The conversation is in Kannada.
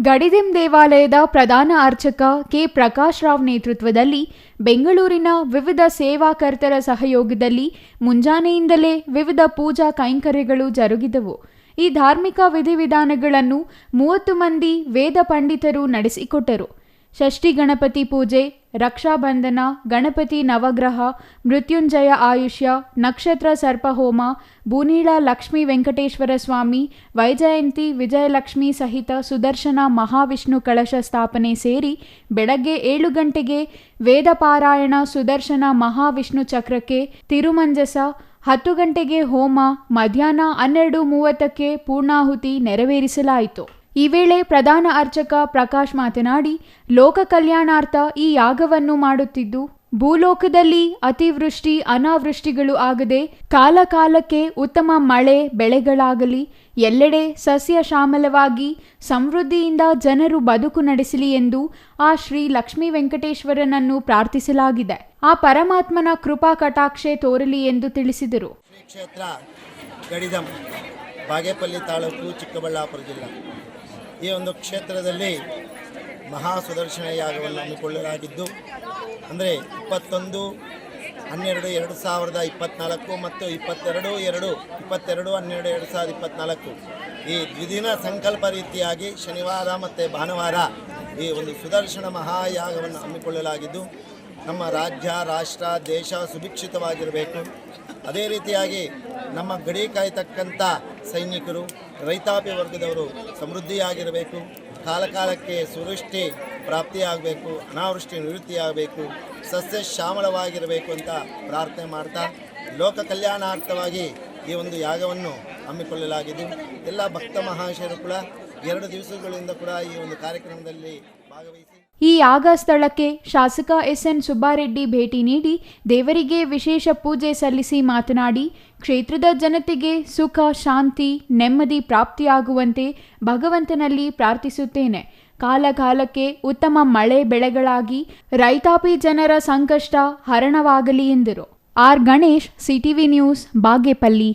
ಗಡಿದಿಂ ದೇವಾಲಯದ ಪ್ರಧಾನ ಅರ್ಚಕ ಕೆ ಪ್ರಕಾಶ್ ರಾವ್ ನೇತೃತ್ವದಲ್ಲಿ ಬೆಂಗಳೂರಿನ ವಿವಿಧ ಸೇವಾಕರ್ತರ ಸಹಯೋಗದಲ್ಲಿ ಮುಂಜಾನೆಯಿಂದಲೇ ವಿವಿಧ ಪೂಜಾ ಕೈಂಕರ್ಯಗಳು ಜರುಗಿದವು. ಈ ಧಾರ್ಮಿಕ ವಿಧಿವಿಧಾನಗಳನ್ನು ಮೂವತ್ತು ಮಂದಿ ವೇದ ಪಂಡಿತರು ನಡೆಸಿಕೊಟ್ಟರು. ಷಷ್ಠಿ ಗಣಪತಿ ಪೂಜೆ ರಕ್ಷಾಬಂಧನ ಗಣಪತಿ ನವಗ್ರಹ, ಮೃತ್ಯುಂಜಯ ಆಯುಷ್ಯ, ನಕ್ಷತ್ರ ಸರ್ಪಹೋಮ ಬೂನೀಳ ಲಕ್ಷ್ಮೀ ವೆಂಕಟೇಶ್ವರ ಸ್ವಾಮಿ, ವೈಜಯಂತಿ ವಿಜಯಲಕ್ಷ್ಮಿ ಸಹಿತ ಸುದರ್ಶನ ಮಹಾವಿಷ್ಣು ಕಳಶ ಸ್ಥಾಪನೆ ಸೇರಿ ಬೆಳಗ್ಗೆ ಏಳು ಗಂಟೆಗೆ ವೇದ ಪಾರಾಯಣ ಸುದರ್ಶನ ಮಹಾವಿಷ್ಣು ಚಕ್ರಕ್ಕೆ ತಿರುಮಂಜಸ, ಹತ್ತು ಗಂಟೆಗೆ ಹೋಮ, ಮಧ್ಯಾಹ್ನ ಹನ್ನೆರಡು ಮೂವತ್ತಕ್ಕೆ ಪೂರ್ಣಾಹುತಿ ನೆರವೇರಿಸಲಾಯಿತು. ಈ ವೇಳೆ ಪ್ರಧಾನ ಅರ್ಚಕ ಪ್ರಕಾಶ್ ಮಾತನಾಡಿ, ಲೋಕ ಕಲ್ಯಾಣಾರ್ಥ ಈ ಯಾಗವನ್ನು ಮಾಡುತ್ತಿದ್ದು, ಭೂಲೋಕದಲ್ಲಿ ಅತಿವೃಷ್ಟಿ, ಅನಾವೃಷ್ಟಿಗಳು ಆಗದೆ ಕಾಲಕಾಲಕ್ಕೆ ಉತ್ತಮ ಮಳೆ ಬೆಳೆಗಳಾಗಲಿ, ಎಲ್ಲೆಡೆ ಸಸ್ಯ ಶ್ಯಾಮಲವಾಗಿ ಸಮೃದ್ಧಿಯಿಂದ ಜನರು ಬದುಕು ನಡೆಸಲಿ ಎಂದು ಆ ಶ್ರೀ ಲಕ್ಷ್ಮೀ ವೆಂಕಟೇಶ್ವರನನ್ನು ಪ್ರಾರ್ಥಿಸಲಾಗಿದೆ. ಆ ಪರಮಾತ್ಮನ ಕೃಪಾ ಕಟಾಕ್ಷೆ ತೋರಲಿ ಎಂದು ತಿಳಿಸಿದರು. ಕ್ಷೇತ್ರ ಗಡಿದಂ, ಬಾಗೇಪಲ್ಲಿ ತಾಲೂಕು ಚಿಕ್ಕಬಳ್ಳಾಪುರ ಜಿಲ್ಲಾ. ಈ ಒಂದು ಕ್ಷೇತ್ರದಲ್ಲಿ ಮಹಾ ಸುದರ್ಶನ ಯಾಗವನ್ನು ಹಮ್ಮಿಕೊಳ್ಳಲಾಗಿದ್ದು, ಅಂದರೆ ಇಪ್ಪತ್ತೊಂದು, ಹನ್ನೆರಡು, ಎರಡು ಸಾವಿರದ ಇಪ್ಪತ್ತ್ನಾಲ್ಕು ಮತ್ತು ಇಪ್ಪತ್ತೆರಡು, ಎರಡು, ಇಪ್ಪತ್ತೆರಡು, ಹನ್ನೆರಡು, ಎರಡು ಸಾವಿರದ ಇಪ್ಪತ್ತ್ನಾಲ್ಕು ಈ ದ್ವಿದಿನ ಸಂಕಲ್ಪ ರೀತಿಯಾಗಿ ಶನಿವಾರ ಮತ್ತು ಭಾನುವಾರ ಈ ಒಂದು ಸುದರ್ಶನ ಮಹಾಯಾಗವನ್ನು ಹಮ್ಮಿಕೊಳ್ಳಲಾಗಿದ್ದು, ನಮ್ಮ ರಾಜ್ಯ, ರಾಷ್ಟ್ರ, ದೇಶ ಸುಭಿಕ್ಷಿತವಾಗಿರಬೇಕು. ಅದೇ ರೀತಿಯಾಗಿ ನಮ್ಮ ಗಡಿ ಕಾಯ್ತಕ್ಕಂಥ ಸೈನಿಕರು ರೈತಾಪಿ ವರ್ಗದವರು ಸಮೃದ್ಧಿಯಾಗಿರಬೇಕು, ಕಾಲಕಾಲಕ್ಕೆ ಸುವೃಷ್ಟಿ ಪ್ರಾಪ್ತಿಯಾಗಬೇಕು, ಅನಾವೃಷ್ಟಿ ನಿವೃತ್ತಿಯಾಗಬೇಕು, ಸಸ್ಯ ಶ್ಯಾಮಳವಾಗಿರಬೇಕು ಅಂತ ಪ್ರಾರ್ಥನೆ ಮಾಡ್ತಾ ಲೋಕ ಕಲ್ಯಾಣಾರ್ಥವಾಗಿ ಈ ಒಂದು ಯಾಗವನ್ನು ಹಮ್ಮಿಕೊಳ್ಳಲಾಗಿದೆ. ಎಲ್ಲ ಭಕ್ತ ಮಹಾಶಯರು ಕೂಡ ಎರಡು ದಿವಸಗಳಿಂದ ಕೂಡ ಈ ಒಂದು ಕಾರ್ಯಕ್ರಮದಲ್ಲಿ ಭಾಗವಹಿಸಿ ಈ ಯಾಗ ಸ್ಥಳಕ್ಕೆ ಶಾಸಕ ಎಸ್ಎನ್ ಸುಬ್ಬಾರೆಡ್ಡಿ ಭೇಟಿ ನೀಡಿ ದೇವರಿಗೆ ವಿಶೇಷ ಪೂಜೆ ಸಲ್ಲಿಸಿ ಮಾತನಾಡಿ, ಕ್ಷೇತ್ರದ ಜನತೆಗೆ ಸುಖ, ಶಾಂತಿ, ನೆಮ್ಮದಿ ಪ್ರಾಪ್ತಿಯಾಗುವಂತೆ ಭಗವಂತನಲ್ಲಿ ಪ್ರಾರ್ಥಿಸುತ್ತೇನೆ. ಕಾಲಕಾಲಕ್ಕೆ ಉತ್ತಮ ಮಳೆ ಬೆಳೆಗಳಾಗಿ ರೈತಾಪಿ ಜನರ ಸಂಕಷ್ಟ ಹರಣವಾಗಲಿ ಎಂದರು. R Ganesh, CTV news, Bagepalli.